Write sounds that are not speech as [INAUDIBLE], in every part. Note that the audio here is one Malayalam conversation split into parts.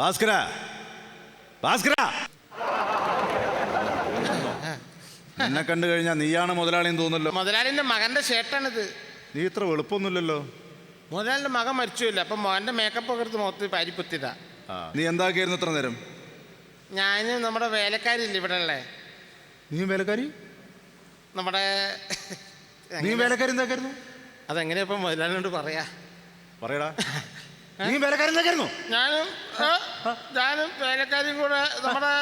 ഭാസ്കര ഭാസ്കര. എന്നെ കണ്ടു കഴിഞ്ഞാൽ നീയാണ് മുതലാളിയെന്ന് തോന്നുന്നല്ലോ. മുതലാളിന്റെ മകന്റെ ഷേട്ടാണിത് നീ ഇത്ര വെളുപ്പൊന്നുമില്ലല്ലോ. മുതലാളിന്റെ മകൻ മരിച്ചില്ല അപ്പൊ മോന്റെ മേക്കപ്പ് ഒക്കെ എടുത്ത് മുഖത്ത് പരിപ്പൊത്തിയതാ നീ എന്താക്കിയായിരുന്നു ഇത്ര നേരം? ഞാൻ നമ്മുടെ വേലക്കാരില്ല ഇവിടെ ഉള്ളേ നീ വേലക്കാരി? നമ്മുടെ നീ വേലക്കാരി എന്താക്കായിരുന്നു? അതെങ്ങനെയാ ഇപ്പൊ മുതലാളിനോട് പറയാ? പറയടാ. നീ വേലക്കാരി എന്താക്കായിരുന്നു ഞാനും ഞാനും വേലക്കാരും കൂടെ നമ്മുടെ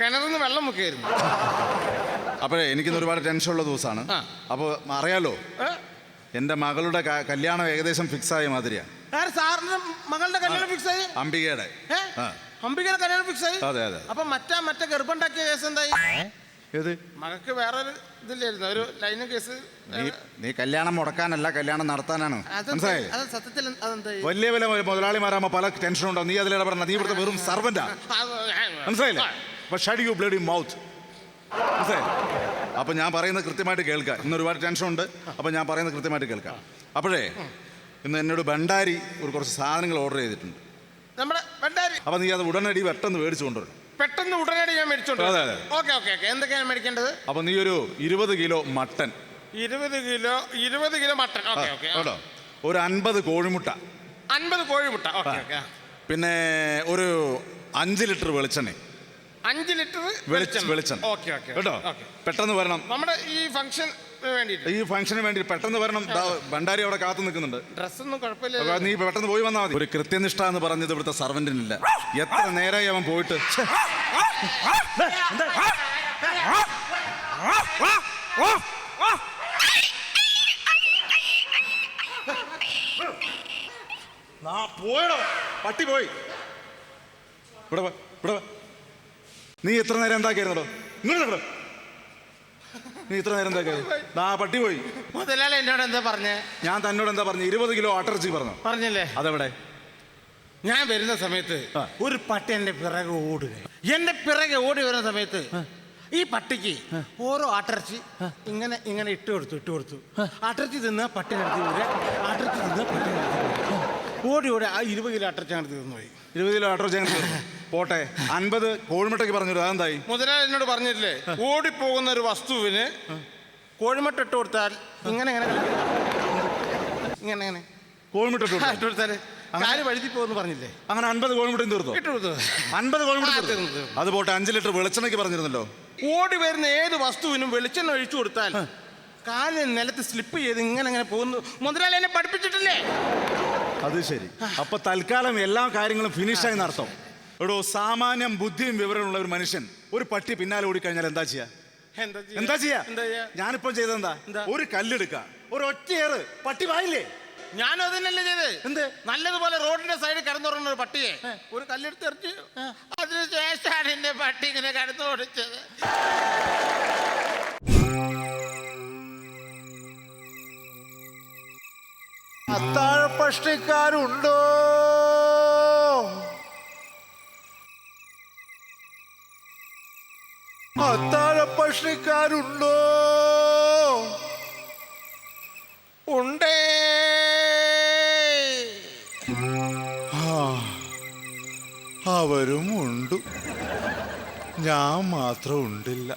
കിണറിൽ നിന്ന് വെള്ളം മുക്കിയായിരുന്നു. അപ്പോഴേ എനിക്കിന്ന് ഒരുപാട് ടെൻഷനുള്ള ദിവസമാണ്. ആ. അപ്പോൾ അറിയാലോ എന്റെ എന്റെ മകളുടെ കല്യാണം ഏകദേശം ഫിക്സ് ആയ മാതിരിയാ. ആര് സാറിന്റെ മകളുടെ കല്യാണം ഫിക്സ് ആയി അംബികയുടെ? അംബികയുടെ കല്യാണം ഫിക്സ് ആയി അതെ അതെ. അപ്പൊ മറ്റാ മറ്റേ ഗർഭമുണ്ടാക്കിയ കേസ് എന്തായി? ഏത്? മകക്ക് വേറൊരു ഇതില്ലായിരുന്നു. ഒരു ലൈനും കേസ് നീ നീ കല്യാണം മുടക്കാനല്ല കല്യാണം നടത്താനാണ്. അതെന്താ- മനസ്സിലായി? അത് സത്യത്തിൽ അതെന്തായി വലിയ വലിയ മുതലാളിമാരാകുമ്പോ പല ടെൻഷൻ ഉണ്ടോ? നീ അതിലേടെ പറഞ്ഞ നീ ഇവിടുത്തെ വെറും സർവന്റാ മനസ്സിലായില്ലേ? അപ്പൊ ഷഡ് യു ബ്ലഡ് മൗത്ത് മനസ്സിലായി അപ്പൊ ഞാൻ പറയുന്നത് കൃത്യമായിട്ട് കേൾക്കുക. ഇന്ന് ഒരുപാട് ടെൻഷൻ ഉണ്ട്. അപ്പൊ ഞാൻ പറയുന്നത് കൃത്യമായിട്ട് കേൾക്കാം. അപ്പോഴേ ഇന്ന് എന്നോട് ഭണ്ടാരി ഒരു കുറച്ച് സാധനങ്ങൾ ഓർഡർ ചെയ്തിട്ടുണ്ട്. നമ്മുടെ ബണ്ടാരി. അപ്പൊ നീ അത് ഉടനടി പെട്ടെന്ന് മേടിച്ചു പെട്ടെന്ന് ഉടനടി ഞാൻ മേടിച്ചോണ്ട് അതെ, അതെ. Okay okay okay. എന്തൊക്കെയാണ് മേടിക്കേണ്ടത്? അപ്പൊ നീ ഒരു ഇരുപത് കിലോ മട്ടൻ. ഇരുപത് കിലോ ഇരുപത് കിലോ മട്ടൺ ഓക്കെ ഓക്കെ കേട്ടോ. ഒരു അൻപത് കോഴിമുട്ട. അൻപത് കോഴിമുട്ട. ഓക്കെ ഓക്കെ പിന്നെ ഒരു അഞ്ച് ലിറ്റർ വെളിച്ചെണ്ണ. അഞ്ച് ലിറ്റർ വെളിച്ചെണ്ണ വെളിച്ചെണ്ണ. Okay okay. കേട്ടോ? ഓക്കെ. പെട്ടെന്ന് വരണം. നമ്മുടെ ഈ ഫംഗ്ഷൻ വേണ്ടിയിട്ട്. ഈ ഫംഗ്ഷന് വേണ്ടി പെട്ടെന്ന് വരണം. ദാ ഭണ്ടാരി അവിടെ കാത്തു നിൽക്കുന്നുണ്ട്. ഡ്രസ്സൊന്നും അപ്പൊ കുഴപ്പമില്ല നീ പെട്ടെന്ന് പോയി വന്നാൽ മതി. ഒരു കൃത്യനിഷ്ഠ എന്ന് പറഞ്ഞത് ഇവിടുത്തെ സർവന്റിനില്ല എത്ര നേരമായി അവൻ പോയിട്ട്? ഛെ. ആ, പോയടോ. പട്ടി പോയി. ഇവിടെ വാ, ഇവിടെ വാ. നീ എത്ര നേരം എന്താക്കിയായിരുന്നോ ഇങ്ങോട്ട്. നീ ഇത്ര നേരം എന്താക്കിയായിരുന്നു ആ പട്ടി പോയി. മുതലാളി എന്നോട് എന്താ പറഞ്ഞേ? ഞാൻ തന്നോട് എന്താ പറഞ്ഞു? ഇരുപത് കിലോ അട്ടർച്ചി പറഞ്ഞു. പറഞ്ഞില്ലേ? അതെവിടെ? ഞാൻ വരുന്ന സമയത്ത്. ഒരു പട്ടി എന്റെ പിറകെ ഓടുക എന്റെ പിറകെ ഓടി വരുന്ന സമയത്ത് ഈ പട്ടിക്ക് ഓരോ ആട്ടിറച്ചി ഇങ്ങനെ ഇങ്ങനെ ഇട്ട് കൊടുത്തു ഇട്ട് കൊടുത്തു. ആട്ടിറച്ചി തിന്ന പട്ടി നടത്തി വരിക ആട്ടിറച്ചി തിന്ന പട്ടി നടത്തി. ഓടി ഓടി ആ ഇരുപത് കിലോ ആട്ടിറച്ചി നടത്തി തിന്നു പോയി. ഇരുപത് കിലോ അട്ടർച്ചി അങ്ങനെ. പോട്ടെ അൻപത് കോഴിമുട്ടയ്ക്ക് പറഞ്ഞു അതെന്തായി? മുതലാളി എന്നോട് പറഞ്ഞില്ലേ ഓടിപ്പോകുന്ന ഒരു വസ്തുവിന് കോഴിമുട്ട ഇട്ട് കൊടുത്താൽ ഇങ്ങനെ ഇങ്ങനെ ഇങ്ങനെ ഇങ്ങനെ. കോഴിമുട്ട ഇട്ടു ആ, ഇട്ട് കൊടുത്താൽ കാൽ വഴുതി പോകുന്നു പറഞ്ഞില്ലേ? അങ്ങനെ അൻപത് കോഴിമുട്ടയും തീർന്നു ഇട്ട് കൊടുത്തു? അൻപത് കോഴിമുട്ട തീർന്നു. അത് പോട്ടെ അഞ്ച് ലിറ്റർ വെളിച്ചെണ്ണയ്ക്ക് പറഞ്ഞിരുന്നല്ലോ. ഓടി വരുന്ന ഏത് വസ്തുവിനും വെളിച്ചെണ്ണ ഒഴിച്ചു കൊടുത്താൽ കാൽ നിലത്ത് സ്ലിപ്പ് ചെയ്ത് ഇങ്ങനെ ഇങ്ങനെ പോകുന്നു. മുതലാളി എന്നെ പഠിപ്പിച്ചിട്ടില്ലേ? അത് ശരി. അപ്പൊ തൽക്കാലം എല്ലാ കാര്യങ്ങളും ഫിനിഷായി നടത്തും. എടോ സാമാന്യം ബുദ്ധിയും വിവരമുള്ള ഒരു മനുഷ്യൻ ഒരു പട്ടി പിന്നാലെ ഓടിക്കഴിഞ്ഞാൽ എന്താ ചെയ്യാ? എന്താ ചെയ്യാ? ഞാനിപ്പോ ചെയ്തെന്താ എന്താ? ഒരു കല്ലെടുക്ക. ഒരു ഒറ്റയേറ് പട്ടി വായില്ലേ? ഞാനും അതന്നെയല്ലേ ചെയ്ത്. എന്ത്? നല്ലതുപോലെ റോഡിന്റെ സൈഡിൽ കിടന്നുറങ്ങുന്ന ഒരു പട്ടിയെ. ഒരു കല്ലെടുത്ത് എറിഞ്ഞു അതിനുശേഷമാണ് എന്റെ പട്ടി ഇങ്ങനെ കിടന്നു ഓടിച്ചത്. അത്താഴപ്പഷ്ടിക്കാരുണ്ടോ അത്താഴപ്പഷ്ടിക്കാരുണ്ടോ ഉണ്ടേ അവരും ഉണ്ട്. ഞാൻ മാത്രം ഉണ്ടില്ല.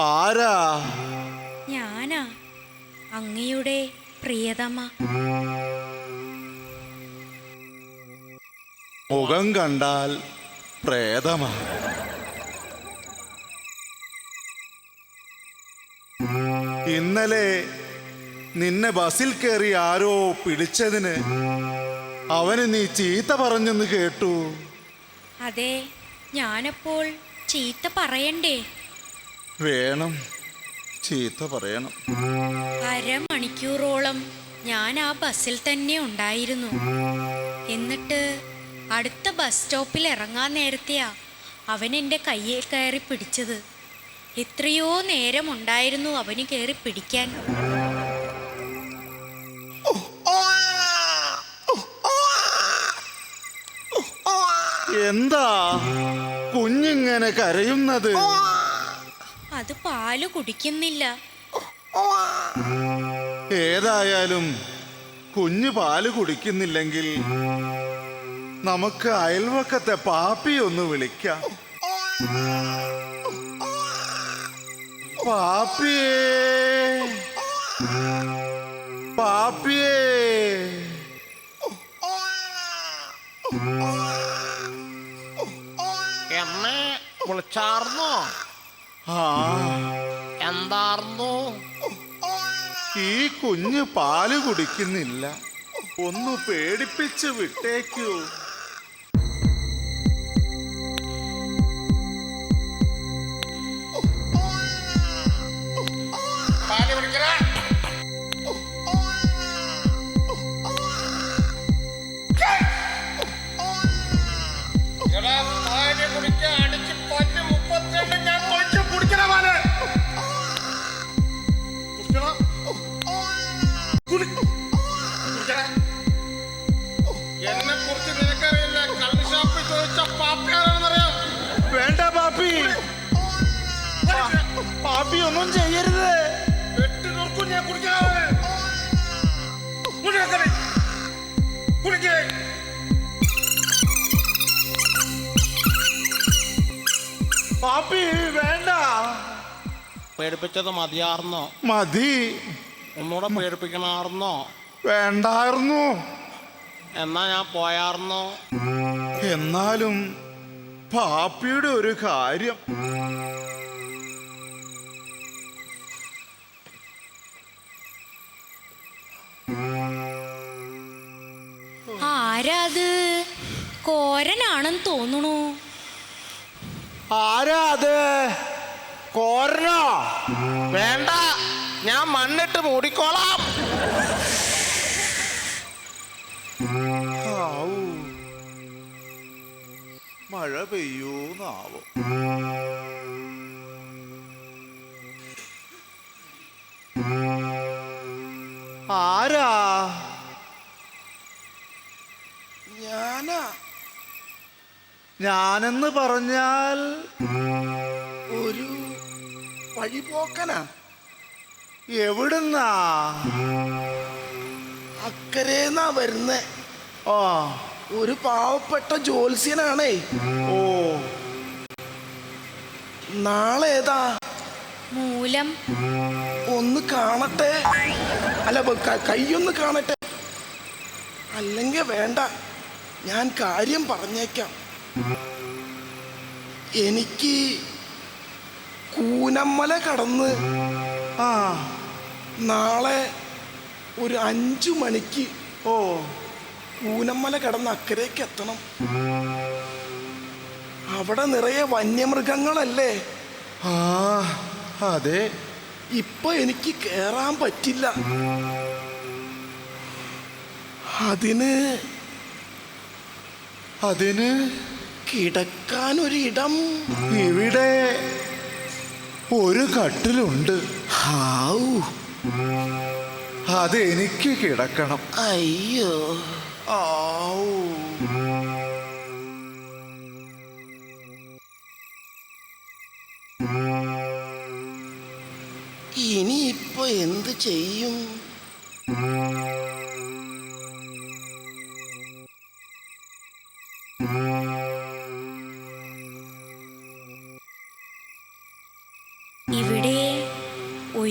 ആരാ? ഞാനാ അങ്ങയുടെ പ്രിയതമ. മുഖം കണ്ടാൽ പ്രേതമ. ഇന്നലെ നിന്നെ ബസ്സിൽ കയറി ആരോ പിടിച്ചതിന് അവന് നീ ചീത്ത പറഞ്ഞെന്ന് കേട്ടു. അതെ ഞാനപ്പോൾ ചീത്ത പറയണ്ടേ? വേണം. ചീത്ത പറയണം. അരമണിക്കൂറോളം ഞാൻ ആ ബസ്സിൽ തന്നെ ഉണ്ടായിരുന്നു. എന്നിട്ട് അടുത്ത ബസ് സ്റ്റോപ്പിൽ ഇറങ്ങാൻ നേരത്തെയാ അവൻ എന്റെ കയ്യിൽ കയറി പിടിച്ചത്. എത്രയോ നേരം ഉണ്ടായിരുന്നു അവന് കയറി പിടിക്കാൻ. എന്താ കുഞ്ഞിങ്ങനെ കരയുന്നത്? അത് പാൽ കുടിക്കുന്നില്ല. ഏതായാലും കുഞ്ഞു പാൽ കുടിക്കുന്നില്ലെങ്കിൽ നമുക്ക് അയൽവക്കത്തെ പാപ്പി ഒന്ന് വിളിക്കാം. പാപ്പിയേ. പാപ്പിയേ. എന്നെ വിളിച്ചാർന്നോ? എന്താർന്നു? ഈ കുഞ്ഞ് പാൽ കുടിക്കുന്നില്ല. ഒന്ന് പേടിപ്പിച്ച് വിട്ടേക്കൂ. ഒന്നും ചെയ്യരുത്. പാപ്പി വേണ്ട. പേടിപ്പിച്ചത് മതിയാർന്നോ? മതി. ഒന്നുകൂടെ പേടിപ്പിക്കണാർന്നോ വേണ്ടായിരുന്നു. എന്നാ ഞാൻ പോയാർന്നോ? എന്നാലും പാപ്പിയുടെ ഒരു കാര്യം. ആരാ അത്? കോരനാണെന്ന് തോന്നുന്നു ആരാ അത്? കോരനോ? വേണ്ട ഞാൻ മണ്ണിട്ട് മൂടിക്കോളാം. മഴ പെയ്യൂന്നാവോ. ആരാ ഞാനാ ഞാനെന്ന് പറഞ്ഞാൽ ഒരു വഴിപോക്കനാ. എവിടുന്നാ? അക്കരേന്നാ വരുന്നേ. ആ ഒരു പാവപ്പെട്ട ജോത്സ്യനാണേ ഓ. നാളെ ഏതാ മൂലം. ഒന്ന് കാണട്ടെ. അല്ല കൈയൊന്ന് കാണട്ടെ. അല്ലെങ്കിൽ വേണ്ട. ഞാൻ കാര്യം പറഞ്ഞേക്കാം. എനിക്ക് കൂനമ്മല കടന്ന് ആ നാളെ ഒരു അഞ്ചു മണിക്ക് ഓ കൂനമ്മല കടന്ന് അക്കരയ്ക്ക് എത്തണം. അവിടെ നിറയെ വന്യമൃഗങ്ങളല്ലേ? ആ അതെ. ഇപ്പൊ എനിക്ക് കേറാൻ പറ്റില്ല. അതിന് അതിന് ഇടം ഇവിടെ ഒരു കട്ടിലുണ്ട്. ഹാവൂ അത് എനിക്ക് കിടക്കണം. അയ്യോ. ആവൂ. ഇനിയിപ്പോ എന്ത് ചെയ്യും?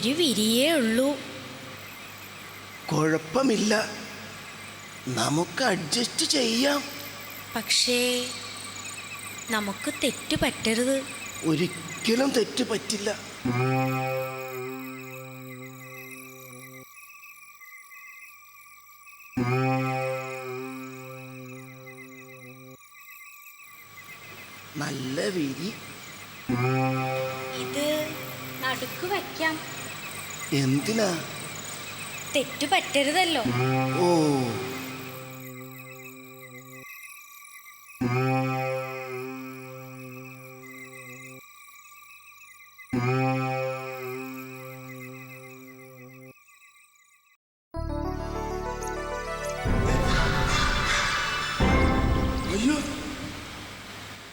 ഒരു വിരിയേ ഉള്ളൂ. കുഴപ്പമില്ല. നമുക്ക് അഡ്ജസ്റ്റ് ചെയ്യാം. പക്ഷേ നമുക്ക് തെറ്റ് പറ്റരുത്. ഒരിക്കലും തെറ്റ് പറ്റില്ല. നല്ല വിരി. ഇത് നടുക്ക് വയ്ക്കാം. എന്തിനാ? തെറ്റു പറ്റരുതല്ലോ. ഓ.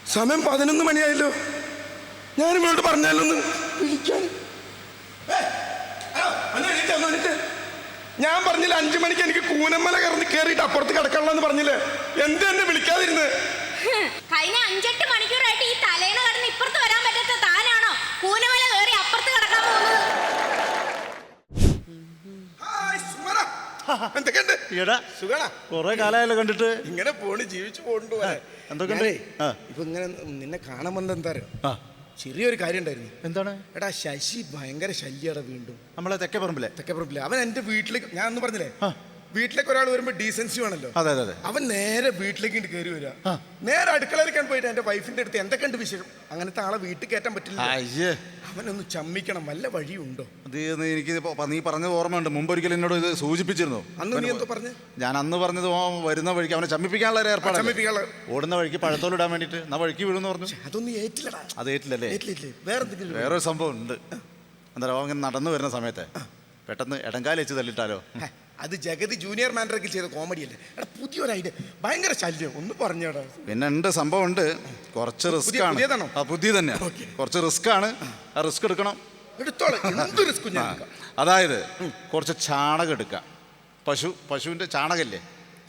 സമയം പതിനൊന്ന് മണിയായല്ലോ. ഞാനിവളോട് പറഞ്ഞാലൊന്നും ഞാൻ പറഞ്ഞില്ല അഞ്ചു മണിക്ക് എനിക്ക് കൂനമ്മല കയറി കയറിയിട്ട് അപ്പുറത്ത് കിടക്കണമെന്ന് പറഞ്ഞില്ലേ? എന്ത് എന്നെ വിളിക്കാതിരുന്ന്? കഴിഞ്ഞ അഞ്ചെട്ട് മണിക്കൂറായിട്ട് ഈ തലേണ കടന്ന് ഇപ്പുറത്ത് വരാൻ പറ്റാത്ത താനാണോ കൂനമല കയറി അപ്പുറത്ത് കിടക്കാൻ പോകുന്നത്. എന്തൊക്കെയുണ്ട്? എടാ സുഖാണോ? കുറെ കാലമായല്ലോ കണ്ടിട്ട്. ഇങ്ങനെ പോണ് ജീവിച്ചു പോണ്ടു എന്തൊക്കെയുണ്ട്? ഇപ്പൊ ഇങ്ങനെ നിന്നെ കാണാൻ വന്നത് എന്താ അറിയോ? ചെറിയൊരു കാര്യം ഉണ്ടായിരുന്നു. എന്താണ്? എടാ ശശി ഭയങ്കര ശല്യടാ വീണ്ടും. നമ്മളെ തെക്കപ്പറമ്പിലെ. തെക്കപ്പറമ്പിലെ. തെക്കേ പറമ്പിൽ അവൻ എന്റെ വീട്ടിലേക്ക് ഞാൻ ഒന്ന് പറഞ്ഞില്ലേ? വീട്ടിലേക്ക് ഒരാൾ വരുമ്പോ ഡീസൻസി വേണല്ലോ. അതെ അതെ അതെ. അവൻ നേരെ വീട്ടിലേക്ക് കയറി വരിക നേരെ അടുക്കളയിലേക്കാണ് പോയിട്ട് എന്റെ വൈഫിന്റെ അടുത്ത് എന്തൊക്കെയുണ്ട് വിശേഷം? അങ്ങനത്തെ ആളെ വീട്ടിൽ കയറ്റാൻ പറ്റില്ല. അയ്യേ. അവനൊന്ന് ചമ്മിക്കണം വല്ല വഴിയുണ്ടോ? അത് എനിക്ക് നീ പറഞ്ഞത് ഓർമ്മയുണ്ട്. മുമ്പ് ഒരിക്കലും എന്നോട് ഇത് സൂചിപ്പിച്ചിരുന്നു. അന്ന് നീ എന്തോ പറഞ്ഞു? ഞാൻ അന്ന് പറഞ്ഞത് ഓ വരുന്ന വഴിക്ക് അവനെ ചമ്മിപ്പിക്കാനുള്ള ഒരു ഏർപ്പാട് ചമ്മിപ്പിക്കാനുള്ള ഓടുന്ന വഴിക്ക് പഴത്തോലിടാൻ വേണ്ടിട്ട് എന്നാ വഴിക്ക് വീഴുന്നു പറഞ്ഞു. അതൊന്നും ഏറ്റില്ലടാ. അത് ഏറ്റില്ലല്ലേ ഏറ്റില്ലേ വേറെ എന്തെങ്കിലും വേറൊരു സംഭവം ഉണ്ട്. എന്താ പറയുക നടന്നു വരുന്ന സമയത്ത് പെട്ടെന്ന് ഇടങ്കാലി വെച്ച് തല്ലിട്ടാലോ? അത് ജഗതി ജൂനിയർ മാനേജർക്ക് ചെയ്ത കോമഡി അല്ലേ? എടാ പുതിയൊരു ഐഡിയ ഭയങ്കര ശല്യം. ഒന്ന് പറഞ്ഞോടാ പിന്നെ ഉണ്ട് സംഭവം ഉണ്ട്. കുറച്ച് റിസ്ക് ആണ്. പുതിയതാണോ? ആ പുതിയ തന്നെ. കുറച്ച് റിസ്ക് ആണ്. ആ റിസ്ക് എടുക്കണം. എടുത്തോളാം. എന്ത് റിസ്ക് ഞാൻ എടുക്കാം. അതായത് കുറച്ച് ചാണകം എടുക്കാം. പശു പശുവിന്റെ ചാണകല്ലേ?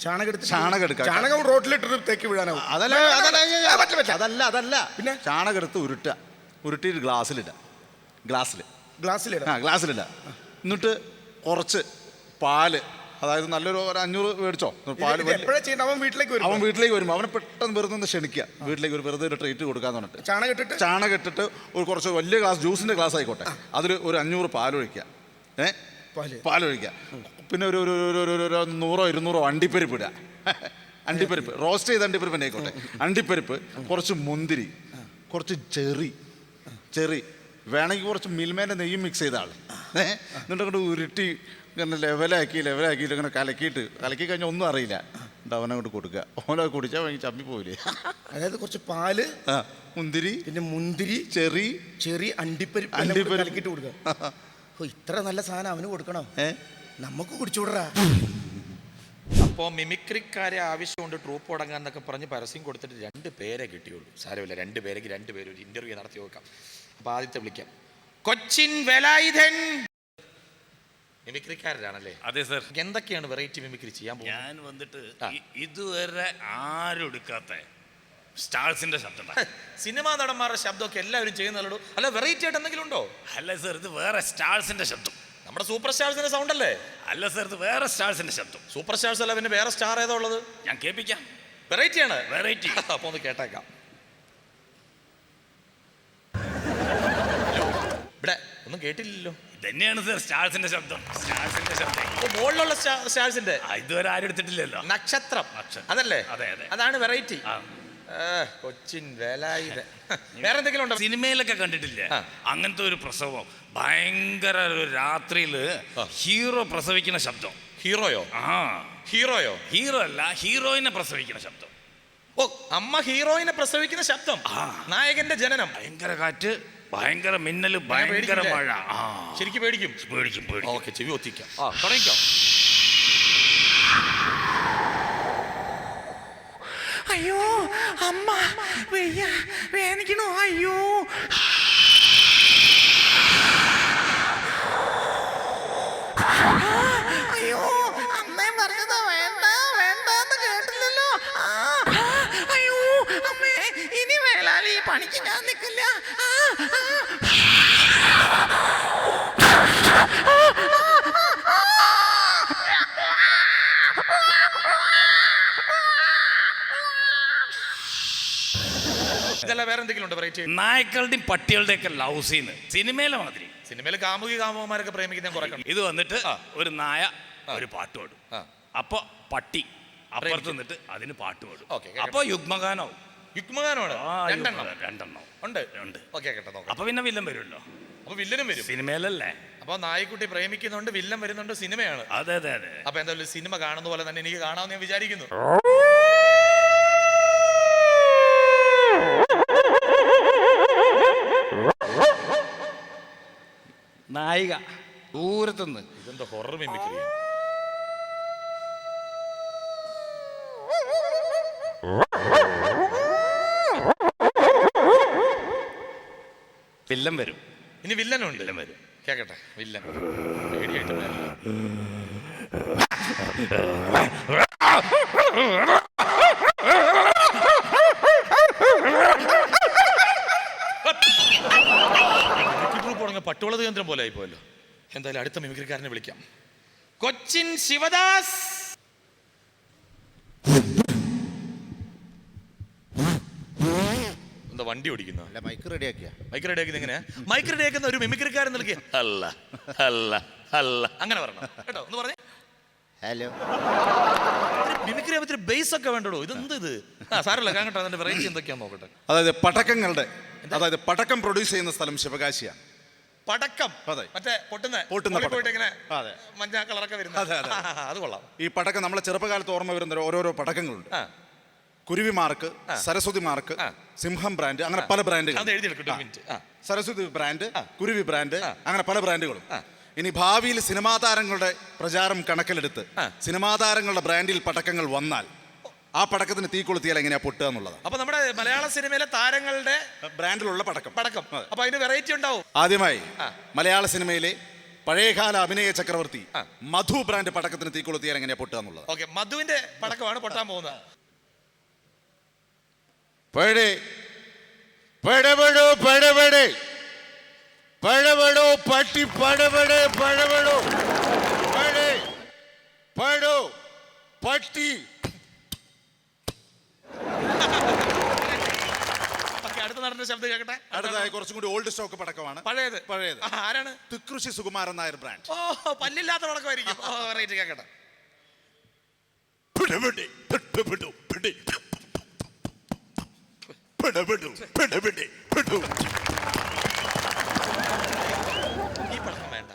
ചാണകം എടുത്ത് ചാണകം എടുക്കാം. ചാണകം റോട്ടിലിട്ടിട്ട് തേക്ക് വീഴാനാവും അതല്ല അതല്ല ആ, പറ്റില്ല, പറ്റില്ല. അതല്ല അതല്ല. പിന്നെ? ചാണകം എടുത്ത് ഉരുട്ടുക. ഉരുട്ടിയിട്ട് ഗ്ലാസ്സിലിടുക ഗ്ലാസ്സിൽ ഗ്ലാസ്സിലിടാം ആ ഗ്ലാസ്സിലിടുക എന്നിട്ട് കുറച്ച് പാൽ. അതായത് നല്ലൊരു ഒരു അഞ്ഞൂറ് മേടിച്ചോ? പാൽ അവൻ വീട്ടിലേക്ക് അവൻ വരും വീട്ടിലേക്ക് വരുമ്പോൾ അവനെ പെട്ടെന്ന് വെറുതെ ഒന്ന് ക്ഷണിക്കുക. വീട്ടിലേക്ക് ഒരു വെറുതെ ഒരു ട്രീറ്റ് കൊടുക്കാന്ന് പറഞ്ഞിട്ട്. ചാണകം ഇട്ടിട്ട്? ചാണകം ഇട്ടിട്ട് ഒരു കുറച്ച് വലിയ ഗ്ലാസ് ജ്യൂസിന്റെ ഗ്ലാസ് ആയിക്കോട്ടെ. അതിൽ ഒരു അഞ്ഞൂറ് പാലൊഴിക്കുക. ഏ? പാൽ. പാലൊഴിക്കുക. പിന്നെ ഒരു ഒരു ഒരു- നൂറോ ഇരുന്നൂറോ അണ്ടിപ്പരിപ്പ് ഇടുക. അണ്ടിപ്പരിപ്പ്. റോസ്റ്റ് ചെയ്ത അണ്ടിപ്പരിപ്പ് തന്നെ ആയിക്കോട്ടെ. അണ്ടിപ്പരിപ്പ് കുറച്ച് മുന്തിരി കുറച്ച് ചെറി ചെറി. വേണമെങ്കിൽ കുറച്ച് മിൽമേന്റെ നെയ്യും മിക്സ് ചെയ്ത ആൾ ഏഹ് എന്നിട്ട് അങ്ങോട്ട് ഉരുട്ടി ഇങ്ങനെ ലെവലാക്കി ലെവലാക്കിയിട്ട് ഇങ്ങനെ കലക്കിയിട്ട്. കലക്കി കഴിഞ്ഞാൽ ഒന്നും അറിയില്ല. എന്നിട്ട് അവനങ്ങോട്ട് കൊടുക്കുക. ഓനെ കുടിച്ചാൽ ഭയങ്കര ചമ്മി പോയില്ലേ അതായത് കുറച്ച് പാൽ മുന്തിരി പിന്നെ മുന്തിരി ചെറി ചെറി അണ്ടിപ്പരിപ്പ് അണ്ടിപ്പരിപ്പ്. കലക്കിട്ട് കൊടുക്കുക. ഓ ഇത്ര നല്ല സാധനം അവന് കൊടുക്കണം? ഏ? നമുക്ക് കുടിച്ചുവിടറാ അപ്പോൾ മിമിക്രിക്കാരെ ആവശ്യമുണ്ട് ട്രൂപ്പ് തുടങ്ങാന്നൊക്കെ പറഞ്ഞ് പരസ്യം കൊടുത്തിട്ട് രണ്ട് പേരെ കിട്ടിയുള്ളൂ. സാരമില്ല രണ്ട് പേരെങ്കിൽ രണ്ട് പേര് ഒരു ഇന്റർവ്യൂ നടത്തി നോക്കാം. അപ്പോൾ ആദ്യത്തെ വിളിക്കാം. കൊച്ചിൻ വേലായുധൻ. മിമിക്രിക്കാരനാണല്ലേ? അതെ സർ. എന്തൊക്കെയാണ് വെറൈറ്റി മിമിക്രി ചെയ്യാൻ പോകുന്നത്? ഞാൻ വന്നിട്ട് ഇ- ഇതുവരെ ആരും എടുക്കാത്ത സ്റ്റാർസിന്റെ ശബ്ദം. സിനിമാ നടന്മാരുടെ ശബ്ദമൊക്കെ എല്ലാവരും ചെയ്യുന്നല്ലോ അല്ല വെറൈറ്റി ആയിട്ട് എന്തെങ്കിലും ഉണ്ടോ? അല്ല സർ ഇത് വേറെ സ്റ്റാർസിന്റെ ശബ്ദം. നമ്മുടെ സൂപ്പർ സ്റ്റാർസിന്റെ സൗണ്ട് അല്ലേ? അല്ല സർ ഇത് വേറെ സ്റ്റാർസിന്റെ ശബ്ദം. സൂപ്പർ സ്റ്റാർസ് അല്ല പിന്നെ വേറെ സ്റ്റാർ ഏതാ ഉള്ളത്? ഞാൻ കേൾപ്പിക്കാം. വെറൈറ്റി ആണ്. വെറൈറ്റി [LAUGHS] അപ്പൊ ഒന്ന് കേട്ടേക്കാം. ഇവിടെ ഒന്നും കേട്ടില്ലല്ലോ. തന്നെയാണ് സർ സ്റ്റാർസിന്റെ ശബ്ദം. സ്റ്റാർസിന്റെ ശബ്ദം. അപ്പൊ മുകളിലുള്ള സ്റ്റാ- സ്റ്റാർസിന്റെ ആ, ഇതുവരെ ആരും എടുത്തിട്ടില്ലല്ലോ. നക്ഷത്രം. നക്ഷത്രം. അതല്ലേ? അതെ, അതെ. അതാണ് വെറൈറ്റി ആ. കൊച്ചിൻ വേലായുധ വേറെ എന്തെങ്കിലും ഉണ്ടോ സിനിമയിലൊക്കെ കണ്ടിട്ടില്ലേ? ആ. അങ്ങനത്തെ ഒരു പ്രസവം. ഭയങ്കര ഒരു രാത്രിയിൽ ഹീറോ പ്രസവിക്കുന്ന ശബ്ദം. ഹീറോയോ? ആ. ഹീറോയോ? ഹീറോ അല്ല ഹീറോയിനെ പ്രസവിക്കുന്ന ശബ്ദം. ഓ അമ്മ ഹീറോയിനെ പ്രസവിക്കുന്ന ശബ്ദം. ആ. നായകന്റെ ജനനം. ഭയങ്കര കാറ്റ്. ഭയങ്കര മിന്നൽ ഭയങ്കര മഴ. ആ. ശരിക്കും പേടിക്കും? പേടിക്കും പേടിക്കും. ഓക്കെ ചെവി ഒത്തിക്കാം. ആ തുടങ്ങിക്കോ. അയ്യോ അമ്മ വയ്യ വേദനിക്കണോ? അയ്യോ. അയ്യോ അമ്മേ പറഞ്ഞതാ വേണ്ട വേണ്ടെന്ന് കേട്ടില്ലല്ലോ. ആ, ആ, അയ്യോ അമ്മേ ഇനി വേലാലി ഈ പണിക്ക് ഞാൻ നിൽക്കില്ല ആ, ആ. ഇതല്ല വേറെ എന്തെങ്കിലും ഉണ്ടോ വെറൈറ്റി നായ്ക്കളുടെയും പട്ടികളുടെയും ഒക്കെ ലവ് സീന് സിനിമയിലെ മാതിരി. സിനിമയിൽ കാമുകി കാമുകന്മാരൊക്കെ പ്രേമിക്കുന്ന കുറെ കണ്ടു. ഇത് വന്നിട്ട് ഒരു നായ ഒരു പാട്ട് പാടും. ആ. അപ്പൊ പട്ടി അപ്പുറത്ത് നിന്നിട്ട് അതിന് പാട്ട് പാടും. ഓക്കേ. അപ്പൊ യുഗ്മഗാനാവും. യുഗ്മഗാനമാണ്. ആ, രണ്ടെണ്ണം യുഗ്മഗാനം, രണ്ടെണ്ണം. ഉണ്ട്. ഉണ്ട്. ഓക്കെ കേട്ടോ നോക്കാം. അപ്പൊ പിന്നെ വില്ലൻ വരുമല്ലോ. അപ്പൊ വില്ലനും വരും. സിനിമയിലല്ലേ? അപ്പൊ നായ്ക്കുട്ടി പ്രേമിക്കുന്നുണ്ട് വില്ലൻ വരുന്നുണ്ട് സിനിമയാണ്. അതെ അതെ അതെ. അപ്പൊ എന്തായാലും സിനിമ കാണുന്ന പോലെ തന്നെ എനിക്ക് കാണാമെന്ന് ഞാൻ വിചാരിക്കുന്നു. [LAUGHS] നായിക. ദൂരത്തുനിന്ന്. ഇതെന്താ ഹൊറർ മിമിക്രി വില്ലൻ വരും. ഇനി വില്ലനുണ്ട്. വില്ലൻ വരും. കേക്കട്ടെ വില്ലൻ. പേടിയായിട്ട് [LAUGHS] പട്ടുവളത് കേന്ദ്രം പോലെ ആയിപ്പോയല്ലോ. എന്തായാലും അടുത്ത മിമിക്രിക്കാരനെ വിളിക്കാം. കൊച്ചിൻ ശിവദാസ്! എന്താ വണ്ടി ഓടിക്കുന്നു? അല്ല മൈക്ക് റെഡിയാക്കിയ മൈക്ക് റെഡിയാക്കുന്നത് എങ്ങനെ മൈക്ക് റെഡിയാക്കുന്ന ഒരു മിമിക്രിക്കാരൻ നൽകിയ അല്ല അല്ല അല്ല. അങ്ങനെ പറയണം കേട്ടോ ഒന്ന് പറഞ്ഞേ. ഹലോ മിമിക്രി ഇത്തിരി ബേസ് ഒക്കെ വേണ്ടോ ഇതെന്ത് ഇത്? ആ സാരല്ല കാണട്ടെ. അതിന്റെ വെറൈറ്റി എന്തൊക്കെയാ നോക്കട്ടെ. അതായത് പടക്കങ്ങളുടെ അതായത് പടക്കം പ്രൊഡ്യൂസ് ചെയ്യുന്ന സ്ഥലം ശിവകാശിയാണ്. പടക്കം. അതെ. മറ്റേ പൊട്ടുന്ന പൊട്ടുന്ന പടക്കം. പോയിട്ട് ഇങ്ങനെ അതെ. മഞ്ഞ കളറൊക്കെ വരുന്ന. അതെ, അതെ. [LAUGHS] അത് കൊള്ളാം. ഈ പടക്കം നമ്മളെ ചെറുപ്പകാലത്ത് ഓർമ്മ വരുന്ന ഓരോരോ പടക്കങ്ങളുണ്ട്. ആ. കുരുവി മാർക്ക് സരസ്വതി മാർക്ക് ആ. സിംഹം ബ്രാൻഡ് അങ്ങനെ പല ബ്രാൻഡുകൾ. അത് എഴുതിയെടുക്കട്ടെ ഒരു മിനിറ്റ്. ആ. സരസ്വതി ബ്രാൻഡ് കുരുവി ബ്രാൻഡ് അങ്ങനെ പല ബ്രാൻഡുകളും. ഇനി ഭാവിയിൽ സിനിമാ താരങ്ങളുടെ പ്രചാരം കണക്കിലെടുത്ത് ആ. സിനിമാ താരങ്ങളുടെ ബ്രാൻഡിൽ പടക്കങ്ങൾ വന്നാൽ ആ പടക്കത്തിന് തീ കൊളുത്തിയാൽ എങ്ങനെയാ പൊട്ടുക എന്നുള്ളത് അപ്പൊ നമ്മുടെ മലയാള സിനിമയിലെ താരങ്ങളുടെ ബ്രാൻഡിലുള്ള പടക്കം. പടക്കം. അപ്പൊ അതിന് വെറൈറ്റി ഉണ്ടാവും. ആദ്യമായി മലയാള സിനിമയിലെ പഴയകാല അഭിനയ ചക്രവർത്തി മധു ബ്രാൻഡ് പടക്കത്തിന് തീ കൊളുത്തിയാൽ എങ്ങനെയാ പൊട്ടുക എന്നുള്ളത്. ഓക്കെ മധുവിന്റെ പടക്കമാണ് പൊട്ടാൻ പോകുന്നത്. പഴേ പടപടോ പടപടേ പഴവടോ പട്ടി പടപടേ പഴവടോ പഴേ പഴോ പട്ടി. അടുത്ത നടന്റെ ശബ്ദം കേൾക്കട്ടെ അടുത്തതായി കുറച്ചും കൂടി ഓൾഡ് സ്റ്റോക്ക് പടക്കമാണ്. പഴയത്. പഴയത്. ആരാണ്? തിക്കൃഷി സുകുമാരൻ നായർ ബ്രാൻഡ്. ഓ പല്ലില്ലാത്ത പടക്കമായിരിക്കും. ഓ കേൾക്കട്ടെ. ഈ പടക്കം വേണ്ട.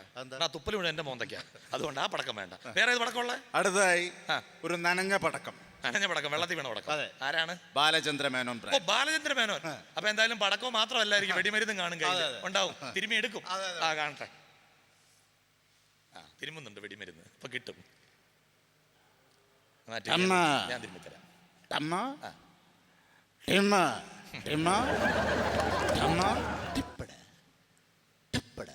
തുപ്പൽ മുഴുവൻ എന്റെ മോന്തയ്ക്ക. അതുകൊണ്ട് ആ പടക്കം വേണ്ട. വേറെ ഏത് പടക്കമുള്ള? അടുത്തതായി ഒരു നനഞ്ഞ പടക്കം. അനഞ്ഞ പടക്കം വെള്ളത്തിൽ വീണ പടക്കം. അതെ. ആരാണ്? ബാലചന്ദ്ര മേനോൻ ഓ ബ്രാൻഡ് ബാലചന്ദ്ര മേനോൻ അപ്പൊ എന്തായാലും പടക്കം മാത്രമല്ലായിരിക്കും വെടിമരുന്നും കാണും കയ്യിൽ ഉണ്ടാവും. തിരുമ്മി എടുക്കും. ആ കാണട്ടെ. ആ തിരുമുന്നുണ്ട് വെടിമരുന്ന്. ഇപ്പൊ കിട്ടും. മാറ്റി അമ്മ. ഞാൻ തിരുമ്മി തരാം. ടമ്മ? ആ. ടിമ്മ. ടിമ്മ. ടമ്മ. ടിപ്പട. ടിപ്പട.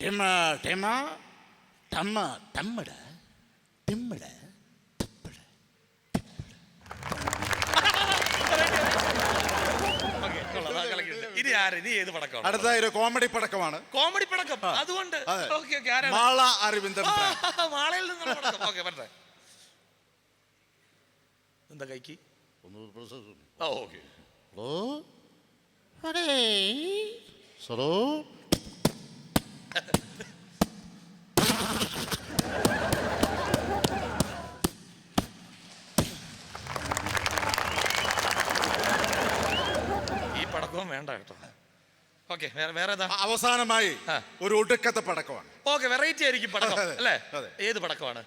ടിമ്മ ടിമ്മ. ടമ്മ ടമ്മട ടിമ്മട ഓക്കേ, കൊള്ളാം, അതാ കളക്കിയിട്ടുണ്ട്. ഇനി ആര്? ഇനി ഏത് പടക്കമാണ്? അടുത്ത ഒരു കോമഡി പടക്കമാണ്. കോമഡി പടക്കം? അതുകൊണ്ട്? അതെ. ഓക്കെ ഓക്കെ ആരാണ്? മാള അരവിന്ദൻ ആ, മാളയിൽ നിന്നുള്ള പടക്കം. ഓക്കെ പറഞ്ഞേ എന്താ കൈക്ക്? ഓ ഓക്കെ. ഈ പടക്കവും വേണ്ട കേട്ടോ ഓക്കെ വേറെ വേറെ ഏതാ അവസാനമായി ഒരു ഒടുക്കത്തെ പടക്കമാണ്. ഓക്കെ വെറൈറ്റി ആയിരിക്കും പടക്കം അല്ലേ? ഏത് പടക്കമാണ്?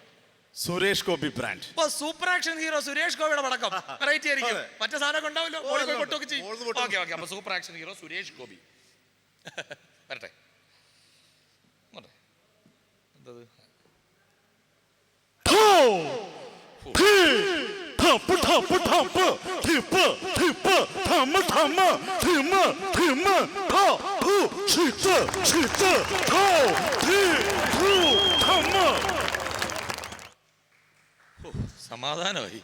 സുരേഷ് ഗോപി ബ്രാൻഡ് ഇപ്പൊ സൂപ്പർ ആക്ഷൻ ഹീറോ സുരേഷ് ഗോപിയുടെ പടക്കം. വെറൈറ്റി ആയിരിക്കും. മറ്റേ സാധനമൊക്കെ ഉണ്ടാവില്ലോ ഓ, മോളിൽ പൊട്ടൊക്കെ ചെയ്യും. ഓക്കെ ഓക്കെ അപ്പൊ super action hero Suresh Gopi. [LAUGHS] വരട്ടെ. വരട്ടെ. എന്തത് ടപ്പ് ടപ്പ് ടപ്പ് ടിപ്പ് ടിപ്പ് ടമ്മ ടമ്മ ടിമ ടിമ ട ടു ചിത്ത് ചിത്ത് ടോ ടി ടു ടമ്മ സമാധാനമായി